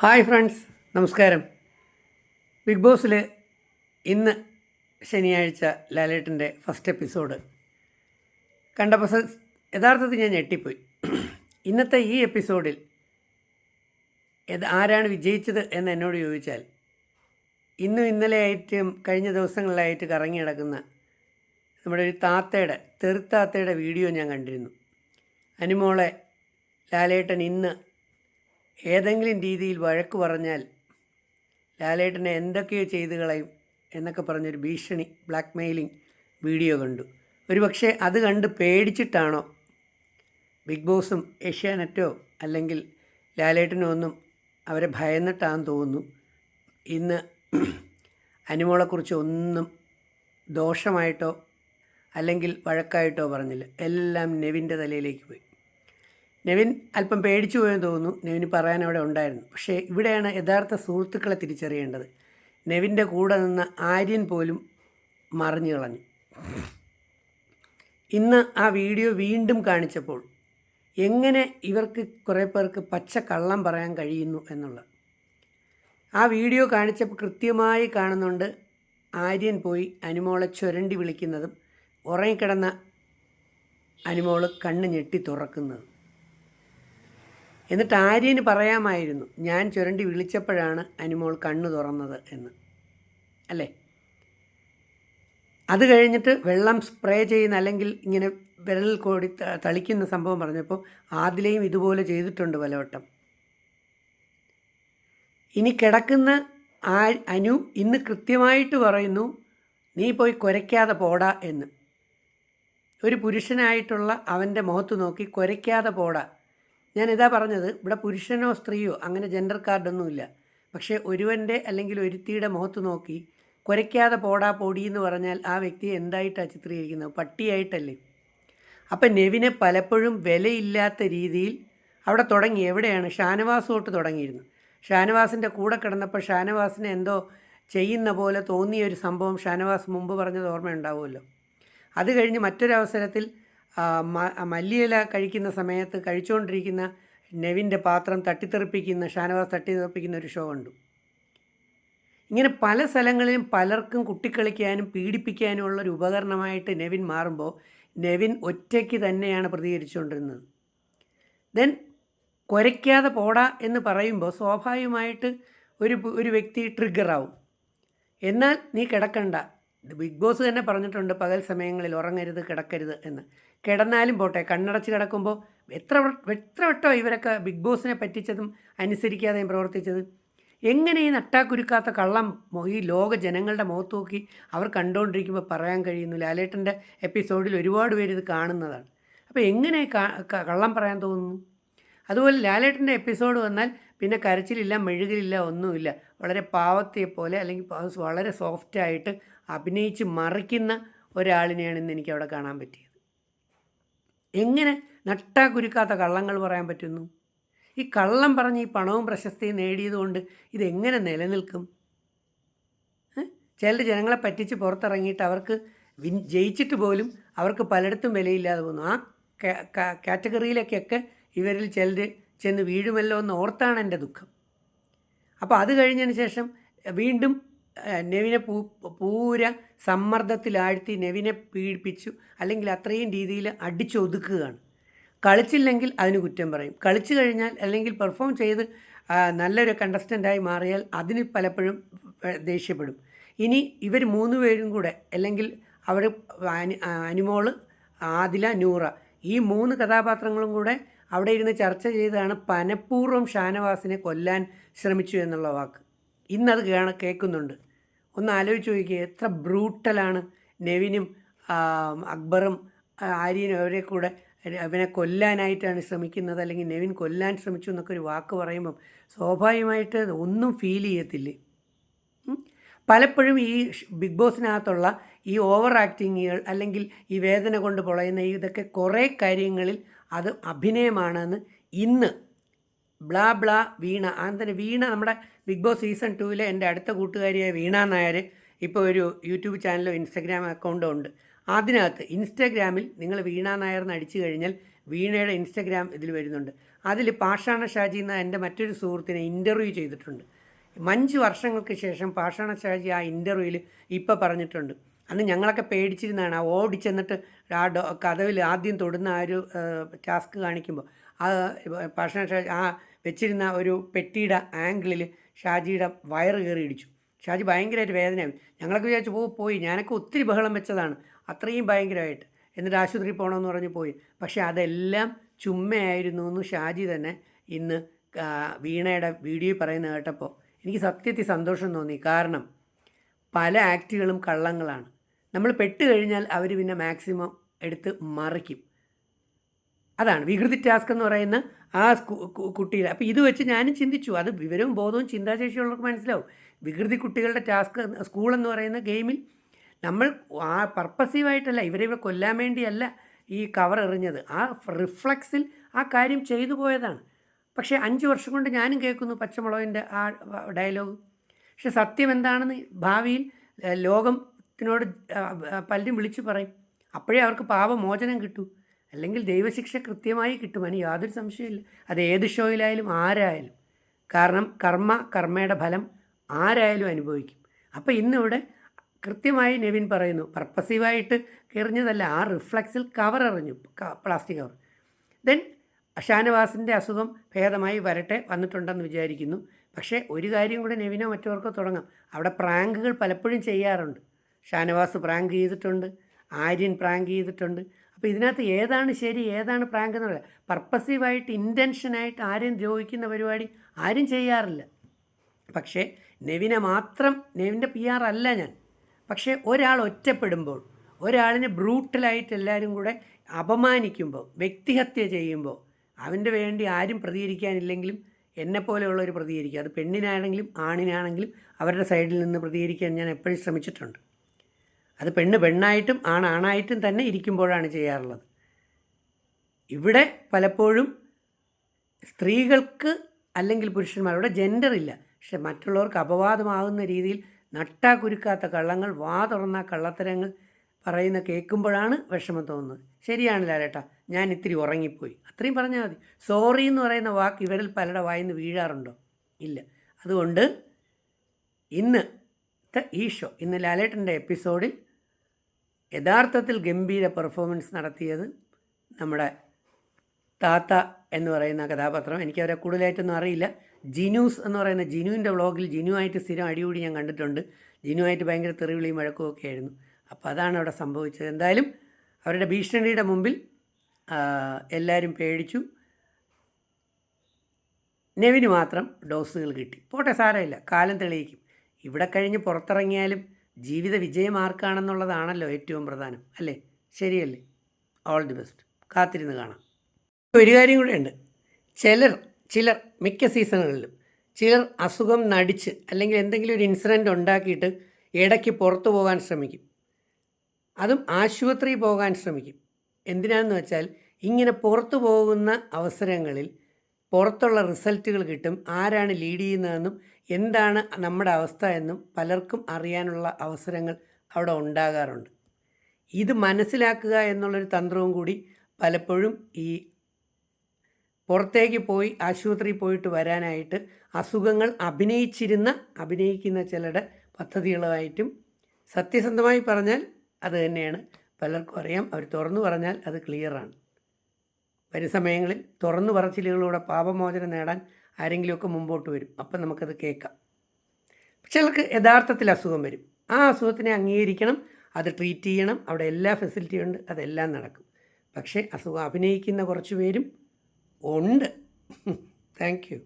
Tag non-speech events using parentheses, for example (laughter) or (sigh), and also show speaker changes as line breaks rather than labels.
Hi friends നമസ്കാരം. Big ബോസിൽ ഇന്ന് ശനിയാഴ്ച ലാലേട്ടന്റെ ഫസ്റ്റ് എപ്പിസോഡ്. കണ്ടപ്പോൾ യഥാർത്ഥത്തിൽ ഞാൻ ഞെട്ടിപ്പോയി. ഇന്നത്തെ ഈ എപ്പിസോഡിൽ ആരാണ് വിജയിച്ചത് എന്ന് എന്നോട് ചോദിച്ചാൽ ഇന്നും ഇന്നലെയായിട്ടും കഴിഞ്ഞ ദിവസങ്ങളിലായിട്ട് കറങ്ങി കിടക്കുന്ന നമ്മുടെ ഒരു താത്തയുടെ തെറുത്താത്തയുടെ വീഡിയോ ഞാൻ കണ്ടിരുന്നു. അനുമോളെ ലാലേട്ടൻ ഇന്ന് ഏതെങ്കിലും രീതിയിൽ വഴക്ക് പറഞ്ഞാൽ ലാലേട്ടനെ എന്തൊക്കെയോ ചെയ്തു കളയും എന്നൊക്കെ പറഞ്ഞൊരു ഭീഷണി ബ്ലാക്ക് മെയിലിംഗ് വീഡിയോ കണ്ടു. ഒരു പക്ഷേ അത് കണ്ട് പേടിച്ചിട്ടാണോ ബിഗ് ബോസും ഏഷ്യാനെറ്റോ അല്ലെങ്കിൽ ലാലേട്ടനോ ഒന്നും അവരെ ഭയന്നിട്ടാന്ന് തോന്നുന്നു. ഇന്ന് അനുമോളെക്കുറിച്ച് ഒന്നും ദോഷമായിട്ടോ അല്ലെങ്കിൽ വഴക്കായിട്ടോ പറഞ്ഞില്ല. എല്ലാം നെവിന്റെ തലയിലേക്ക് പോയി. നെവിൻ അല്പം പേടിച്ചു പോയെന്ന് തോന്നുന്നു നെവിന് പറയാൻ അവിടെ ഉണ്ടായിരുന്നു. പക്ഷേ ഇവിടെയാണ് യഥാർത്ഥ സുഹൃത്തുക്കളെ തിരിച്ചറിയേണ്ടത്. നെവിന്റെ കൂടെ നിന്ന ആര്യൻ പോലും മറിഞ്ഞു കളഞ്ഞു. ഇന്ന് ആ വീഡിയോ വീണ്ടും കാണിച്ചപ്പോൾ എങ്ങനെ ഇവർക്ക് കുറേ പേർക്ക് പച്ച കള്ളം പറയാൻ കഴിയുന്നു എന്നുള്ള ആ വീഡിയോ കാണിച്ചപ്പോൾ കൃത്യമായി കാണുന്നുണ്ട് ആര്യൻ പോയി അനുമോളെ ചുരണ്ടി വിളിക്കുന്നതും ഉറങ്ങിക്കിടന്ന അനുമോൾ കണ്ണ് ഞെട്ടി തുറക്കുന്നതും. എന്നിട്ട് ആര്യന് പറയാമായിരുന്നു ഞാൻ ചുരണ്ടി വിളിച്ചപ്പോഴാണ് അനുമോൾ കണ്ണു തുറന്നത് എന്ന്. അല്ലേ? അത് കഴിഞ്ഞിട്ട് വെള്ളം സ്പ്രേ ചെയ്യുന്ന അല്ലെങ്കിൽ ഇങ്ങനെ വിരൽ കോടി തളിക്കുന്ന സംഭവം പറഞ്ഞപ്പോൾ ആദിലയും ഇതുപോലെ ചെയ്തിട്ടുണ്ട് പലവട്ടം. ഇനി കിടക്കുന്ന ആ അനു ഇന്ന് കൃത്യമായിട്ട് പറയുന്നു നീ പോയി കുരയ്ക്കാതെ പോടാ എന്ന്. ഒരു പുരുഷനായിട്ടുള്ള അവന്റെ മുഖത്ത് നോക്കി കുരയ്ക്കാതെ പോടാ ഞാൻ ഇതാ പറഞ്ഞത് ഇവിടെ പുരുഷനോ സ്ത്രീയോ അങ്ങനെ ജെൻഡർ കാർഡൊന്നുമില്ല പക്ഷേ ഒരുവന്റെ അല്ലെങ്കിൽ ഒരുത്തിയുടെ മുഖത്ത് നോക്കി കുരയ്ക്കാതെ പോടാ പൊടി എന്ന് പറഞ്ഞാൽ ആ വ്യക്തിയെ എന്തായിട്ടാണ് ചിത്രീകരിക്കുന്നത്? പട്ടിയായിട്ടല്ലേ? അപ്പം നെവിനെ പലപ്പോഴും വിലയില്ലാത്ത രീതിയിൽ അവിടെ തുടങ്ങി. എവിടെയാണ്? ഷാനവാസ് തൊട്ട് തുടങ്ങിയിരുന്നു. ഷാനവാസിന്റെ കൂടെ കിടന്നപ്പോൾ ഷാനവാസിനെ എന്തോ ചെയ്യുന്ന പോലെ തോന്നിയ ഒരു സംഭവം ഷാനവാസ് മുമ്പ് പറഞ്ഞത് ഓർമ്മയുണ്ടാവുമല്ലോ. അത് കഴിഞ്ഞ് മറ്റൊരവസരത്തിൽ മല്ലിയില കഴിക്കുന്ന സമയത്ത് കഴിച്ചുകൊണ്ടിരിക്കുന്ന നെവിന്റെ പാത്രം തട്ടിത്തെറിപ്പിക്കുന്ന ഷാനവാസ് തട്ടിത്തെറിപ്പിക്കുന്ന ഒരു ഷോ ഉണ്ട് ഇങ്ങനെ പല സ്ഥലങ്ങളിലും പലർക്കും കുട്ടിക്കളിക്കാനും പീഡിപ്പിക്കാനും ഉള്ള ഒരു ഉപകരണമായിട്ട് നെവിൻ മാറുമ്പോൾ നെവിൻ ഒറ്റയ്ക്ക് തന്നെയാണ് പ്രതികരിച്ചുകൊണ്ടിരുന്നത്. ദെൻ കുരയ്ക്കാതെ പോടാ എന്ന് പറയുമ്പോൾ സ്വാഭാവികമായിട്ട് ഒരു ഒരു വ്യക്തി ട്രിഗറാവും. എന്നാൽ നീ കിടക്കണ്ട. ബിഗ് ബോസ് തന്നെ പറഞ്ഞിട്ടുണ്ട് പകൽ സമയങ്ങളിൽ ഉറങ്ങരുത് കിടക്കരുത് എന്ന്. കിടന്നാലും പോട്ടെ കണ്ണടച്ച് കിടക്കുമ്പോൾ എത്ര എത്ര വട്ടം ഇവരൊക്കെ ബിഗ് ബോസിനെ പറ്റിച്ചതും അനുസരിക്കാതെയും പ്രവർത്തിച്ചത്? എങ്ങനെ ഈ നട്ടാക്കുരുക്കാത്ത കള്ളം ഈ ലോക ജനങ്ങളുടെ മുഖത്ത് നോക്കി അവർ കണ്ടുകൊണ്ടിരിക്കുമ്പോൾ പറയാൻ കഴിയുന്നു ലാലേട്ടന്റെ എപ്പിസോഡിൽ ഒരുപാട് പേര് ഇത് കാണുന്നതാണ്. അപ്പോൾ എങ്ങനെ കള്ളം പറയാൻ തോന്നുന്നു? അതുപോലെ ലാലേട്ടന്റെ എപ്പിസോഡ് വന്നാൽ പിന്നെ കരച്ചിലില്ല മെഴുകിലില്ല ഒന്നുമില്ല. വളരെ പാവത്തെ പോലെ അല്ലെങ്കിൽ വളരെ സോഫ്റ്റായിട്ട് അഭിനയിച്ച് മറിക്കുന്ന ഒരാളിനെയാണ് ഇന്ന് എനിക്ക് അവിടെ കാണാൻ പറ്റിയത്. എങ്ങനെ നട്ടാ കുരുക്കാത്ത കള്ളങ്ങൾ പറയാൻ പറ്റുന്നു? ഈ കള്ളം പറഞ്ഞ് ഈ പണവും പ്രശസ്തിയും നേടിയതുകൊണ്ട് ഇതെങ്ങനെ നിലനിൽക്കും? ചിലർ ജനങ്ങളെ പറ്റിച്ച് പുറത്തിറങ്ങിയിട്ട് അവർക്ക് വിൻ ജയിച്ചിട്ട് പോലും അവർക്ക് പലയിടത്തും വിലയില്ലാതെ പോകുന്നു. ആ കാറ്റഗറിയിലേക്കൊക്കെ ഇവരിൽ ചിലർ ചെന്ന് വീഴുമല്ലോ എന്ന് ഓർത്താണ് എന്റെ ദുഃഖം. അപ്പോൾ അത് കഴിഞ്ഞതിന് ശേഷം വീണ്ടും നെവിനെ പൂ പൂര സമ്മർദ്ദത്തിലാഴ്ത്തി നെവിനെ പീഡിപ്പിച്ചു അല്ലെങ്കിൽ അത്രയും രീതിയിൽ അടിച്ചൊതുക്കുകയാണ്. കളിച്ചില്ലെങ്കിൽ അതിന് കുറ്റം പറയും. കളിച്ചു കഴിഞ്ഞാൽ അല്ലെങ്കിൽ പെർഫോം ചെയ്ത് നല്ലൊരു കണ്ടസ്റ്റന്റായി മാറിയാൽ അതിന് പലപ്പോഴും ദേഷ്യപ്പെടും. ഇനി ഇവർ മൂന്ന് പേരും കൂടെ അല്ലെങ്കിൽ അവർ അനി- അനുമോൾ ആദില നൂറ ഈ മൂന്ന് കഥാപാത്രങ്ങളും കൂടെ അവിടെ ഇരുന്ന് ചർച്ച ചെയ്താണ് പനപൂർവം ഷാനവാസിനെ കൊല്ലാൻ ശ്രമിച്ചു എന്നുള്ള വാക്ക്. ഇന്നത് കേൾക്കുന്നുണ്ട്. ഒന്ന് ആലോചിച്ച് നോക്കിയേ എത്ര ബ്രൂട്ടലാണ് നെവിനും അക്ബറും ആര്യനും അവരെ കൂടെ അവനെ കൊല്ലാനായിട്ടാണ് ശ്രമിക്കുന്നത്. അല്ലെങ്കിൽ നെവിൻ കൊല്ലാൻ ശ്രമിച്ചു എന്നൊക്കെ ഒരു വാക്ക് പറയുമ്പം സ്വാഭാവികമായിട്ട് ഒന്നും ഫീൽ ചെയ്യത്തില്ലേ? പലപ്പോഴും ഈ ബിഗ് ഈ ഓവർ ആക്ടിങ്ങുകൾ അല്ലെങ്കിൽ ഈ വേദന കൊണ്ട് പൊളയുന്ന ഇതൊക്കെ കുറേ കാര്യങ്ങളിൽ അത് അഭിനയമാണെന്ന് ഇന്ന് ബ്ലാ ബ്ലാ വീണ അങ്ങനെ വീണ നമ്മുടെ ബിഗ് ബോസ് സീസൺ ടൂവിലെ എന്റെ അടുത്ത കൂട്ടുകാരിയായ വീണ നായർ ഇപ്പോൾ ഒരു യൂട്യൂബ് ചാനലോ ഇൻസ്റ്റഗ്രാം അക്കൗണ്ടോ ഉണ്ട്. അതിനകത്ത് ഇൻസ്റ്റഗ്രാമിൽ നിങ്ങൾ വീണ നായർ എന്ന് അടിച്ചു കഴിഞ്ഞാൽ വീണയുടെ ഇൻസ്റ്റഗ്രാം ഇതിൽ വരുന്നുണ്ട്. അതിൽ പാഷാണ ഷാജി എന്ന എന്റെ മറ്റൊരു സുഹൃത്തിനെ ഇന്റർവ്യൂ ചെയ്തിട്ടുണ്ട്. അഞ്ച് വർഷങ്ങൾക്ക് ശേഷം പാഷാണ ഷാജി ആ ഇന്റർവ്യൂവിൽ ഇപ്പോൾ പറഞ്ഞിട്ടുണ്ട്. അന്ന് ഞങ്ങളൊക്കെ പേടിച്ചിരുന്നതാണ് ആ ഓടിച്ചെന്നിട്ട് ആ കഥവിൽ ആദ്യം തൊടുന്ന ആ ഒരു ടാസ്ക് കാണിക്കുമ്പോൾ. ആ ഭക്ഷണ ആ വെച്ചിരുന്ന ഒരു പെട്ടിയുടെ ആംഗിളിൽ ഷാജിയുടെ വയറ് കയറി ഇടിച്ചു. ഷാജി ഭയങ്കരമായിട്ട് വേദനയായി. ഞങ്ങളൊക്കെ വിചാരിച്ചു പോ പോയി. ഞാനൊക്കെ ഒത്തിരി ബഹളം വെച്ചതാണ്. അത്രയും ഭയങ്കരമായിട്ട്. എന്നിട്ട് ആശുപത്രി പോകണമെന്ന് പറഞ്ഞ് പോയി. പക്ഷേ അതെല്ലാം ചുമ്മയായിരുന്നു എന്ന് ഷാജി തന്നെ ഇന്ന് വീണയുടെ വീഡിയോ പറയുന്ന കേട്ടപ്പോൾ എനിക്ക് സത്യത്തിൽ സന്തോഷം തോന്നി. കാരണം പല ആക്റ്റുകളും കള്ളങ്ങളാണ്. നമ്മൾ പെട്ട് കഴിഞ്ഞാൽ അവർ പിന്നെ മാക്സിമം എടുത്ത് മറിക്കും. അതാണ് വികൃതി ടാസ്ക് എന്ന് പറയുന്ന ആ കുട്ടിയുടെ. അപ്പോൾ ഇത് വെച്ച് ഞാനും ചിന്തിച്ചു അത് വിവരവും ബോധവും ചിന്താശേഷിയുള്ളവർക്ക് മനസ്സിലാവും. വികൃതി കുട്ടികളുടെ ടാസ്ക് സ്കൂൾ എന്ന് പറയുന്ന ഗെയിമിൽ നമ്മൾ ആ പർപ്പസീവായിട്ടല്ല ഇവരെ ഇവിടെ കൊല്ലാൻ വേണ്ടിയല്ല ഈ കവർ എറിഞ്ഞത്. ആ റിഫ്ലക്സിൽ ആ കാര്യം ചെയ്തു പോയതാണ്. പക്ഷേ അഞ്ച് വർഷം കൊണ്ട് ഞാനും കേൾക്കുന്നു പച്ചമുളകിന്റെ ആ ഡയലോഗ്. പക്ഷെ സത്യം എന്താണെന്ന് ഭാവിയിൽ ലോകത്തിനോട് പലരും വിളിച്ചു പറയും. അപ്പോഴേ അവർക്ക് പാപമോചനം കിട്ടൂ. അല്ലെങ്കിൽ ദൈവശിക്ഷ കൃത്യമായി കിട്ടും അതിന് യാതൊരു സംശയമില്ല അത് ഏത് ഷോയിലായാലും ആരായാലും. കാരണം കർമ്മ കർമ്മയുടെ ഫലം ആരായാലും അനുഭവിക്കും. അപ്പോൾ ഇന്നിവിടെ കൃത്യമായി നെവിൻ പറയുന്നു പർപ്പസീവായിട്ട് എറിഞ്ഞതല്ല ആ റിഫ്ലക്സിൽ കവർ എറിഞ്ഞു പ്ലാസ്റ്റിക് കവർ. ദെൻ ഷാനവാസിന്റെ അസുഖം ഭേദമായി വരട്ടെ വന്നിട്ടുണ്ടെന്ന് വിചാരിക്കുന്നു. പക്ഷേ ഒരു കാര്യം കൂടെ നെവിനോ മറ്റവർക്കോ തുടങ്ങാം. അവിടെ പ്രാങ്കുകൾ പലപ്പോഴും ചെയ്യാറുണ്ട്. ഷാനവാസ് പ്രാങ്ക് ചെയ്തിട്ടുണ്ട് ആര്യൻ പ്രാങ്ക് ചെയ്തിട്ടുണ്ട്. അപ്പോൾ ഇതിനകത്ത് ഏതാണ് ശരി ഏതാണ് പ്രാങ്ക് എന്നുള്ളത് പർപ്പസീവായിട്ട് ഇന്റൻഷനായിട്ട് ആരെയും ദ്രോഹിക്കുന്ന പരിപാടി ആരും ചെയ്യാറില്ല. പക്ഷേ നെവിനെ മാത്രം നെവിന്റെ പി ആർ അല്ല ഞാൻ. പക്ഷേ ഒരാൾ ഒറ്റപ്പെടുമ്പോൾ ഒരാളിനെ ബ്രൂട്ടലായിട്ട് എല്ലാവരും കൂടെ അപമാനിക്കുമ്പോൾ വ്യക്തിഹത്യ ചെയ്യുമ്പോൾ അവന്റെ വേണ്ടി ആരും പ്രതികരിക്കാനില്ലെങ്കിലും എന്നെ പോലെയുള്ളവർ പ്രതികരിക്കുക അത് പെണ്ണിനാണെങ്കിലും ആണിനാണെങ്കിലും അവരുടെ സൈഡിൽ നിന്ന് പ്രതികരിക്കാൻ ഞാൻ എപ്പോഴും ശ്രമിച്ചിട്ടുണ്ട്. അത് പെണ്ണ് പെണ്ണായിട്ടും ആണ് ആണായിട്ടും തന്നെ ഇരിക്കുമ്പോഴാണ് ചെയ്യാറുള്ളത്. ഇവിടെ പലപ്പോഴും സ്ത്രീകൾക്ക് അല്ലെങ്കിൽ പുരുഷന്മാരുടെ ജെൻഡർ ഇല്ല. പക്ഷെ മറ്റുള്ളവർക്ക് അപവാദമാകുന്ന രീതിയിൽ നട്ടാ കുരുക്കാത്ത കള്ളങ്ങൾ വാ തുറന്ന കള്ളത്തരങ്ങൾ പറയുന്ന കേൾക്കുമ്പോഴാണ് വിഷമം തോന്നുന്നത്. ശരിയാണ് ലാലേട്ടാ ഞാൻ ഇത്തിരി ഉറങ്ങിപ്പോയി. അത്രയും പറഞ്ഞാൽ മതി. സോറി എന്ന് പറയുന്ന വാക്ക് ഇവരിൽ പലരുടെ വായിന്ന് വീഴാറുണ്ടോ? ഇല്ല. അതുകൊണ്ട് ഇന്ന് ഈ ഷോ ഇന്ന് ലാലേട്ടന്റെ എപ്പിസോഡിൽ യഥാർത്ഥത്തിൽ ഗംഭീര പെർഫോമൻസ് നടത്തിയത് നമ്മുടെ താത്ത എന്ന് പറയുന്ന കഥാപാത്രം. എനിക്കവരെ കൂടുതലായിട്ടൊന്നും അറിയില്ല. ജിനൂസ് എന്ന് പറയുന്ന ജിനുവിന്റെ വ്ളോഗിൽ ജിനുവായിട്ട് സ്ഥിരം അടികൂടി ഞാൻ കണ്ടിട്ടുണ്ട്. ജിനുവായിട്ട് ഭയങ്കര തെറിവിളിയും വഴക്കും ഒക്കെ ആയിരുന്നു. അപ്പോൾ അതാണ് അവിടെ സംഭവിച്ചത്. എന്തായാലും അവരുടെ ഭീഷണിയുടെ മുമ്പിൽ എല്ലാവരും പേടിച്ചു. നെവിന് മാത്രം ഡോസുകൾ കിട്ടി. പോട്ടെ സാരമില്ല. കാലം തെളിയിക്കും. ഇവിടെ കഴിഞ്ഞ് പുറത്തിറങ്ങിയാലും ജീവിത വിജയം ആർക്കാണെന്നുള്ളതാണല്ലോ ഏറ്റവും പ്രധാനം അല്ലേ? ശരിയല്ലേ? ഓൾ ദി ബെസ്റ്റ് കാത്തിരുന്ന് കാണാം. ഒരു കാര്യം കൂടെ ഉണ്ട്. ചിലർ ചിലർ മിക്ക സീസണുകളിലും ചിലർ അസുഖം നടിച്ച് അല്ലെങ്കിൽ എന്തെങ്കിലും ഒരു ഇൻസിഡന്റ് ഉണ്ടാക്കിയിട്ട് ഇടയ്ക്ക് പുറത്തു പോകാൻ ശ്രമിക്കും. അതും ആശുപത്രി പോകാൻ ശ്രമിക്കും. എന്തിനാണെന്ന് വെച്ചാൽ ഇങ്ങനെ പുറത്തു പോകുന്ന അവസരങ്ങളിൽ പുറത്തുള്ള റിസൾട്ടുകൾ കിട്ടും. ആരാണ് ലീഡ് ചെയ്യുന്നതെന്നും എന്താണ് നമ്മുടെ അവസ്ഥ എന്നും പലർക്കും അറിയാനുള്ള അവസരങ്ങൾ അവിടെ ഉണ്ടാകാറുണ്ട്. ഇത് മനസ്സിലാക്കുക എന്നുള്ളൊരു തന്ത്രവും കൂടി പലപ്പോഴും ഈ പുറത്തേക്ക് പോയി ആശുപത്രി പോയിട്ട് വരാനായിട്ട് അസുഖങ്ങൾ അഭിനയിച്ചിരുന്ന അഭിനയിക്കുന്ന ചിലരുടെ പദ്ധതികളുമായിട്ടും സത്യസന്ധമായി പറഞ്ഞാൽ അത് തന്നെയാണ്. പലർക്കും അറിയാം അവർ തുറന്നു പറഞ്ഞാൽ അത് ക്ലിയറാണ് വരും സമയങ്ങളിൽ തുറന്നു പറച്ചിലുകളിലൂടെ പാപമോചനം നേടാൻ ആരെങ്കിലുമൊക്കെ മുമ്പോട്ട് വരും. അപ്പം നമുക്കത് കേൾക്കാം. ചിലർക്ക് യഥാർത്ഥത്തിൽ അസുഖം വരും. ആ അസുഖത്തിനെ അംഗീകരിക്കണം അത് ട്രീറ്റ് ചെയ്യണം. അവിടെ എല്ലാ ഫെസിലിറ്റിയും ഉണ്ട് അതെല്ലാം നടക്കും. പക്ഷേ അസുഖം അഭിനയിക്കുന്ന കുറച്ച് പേരും ഉണ്ട്. (laughs) Thank you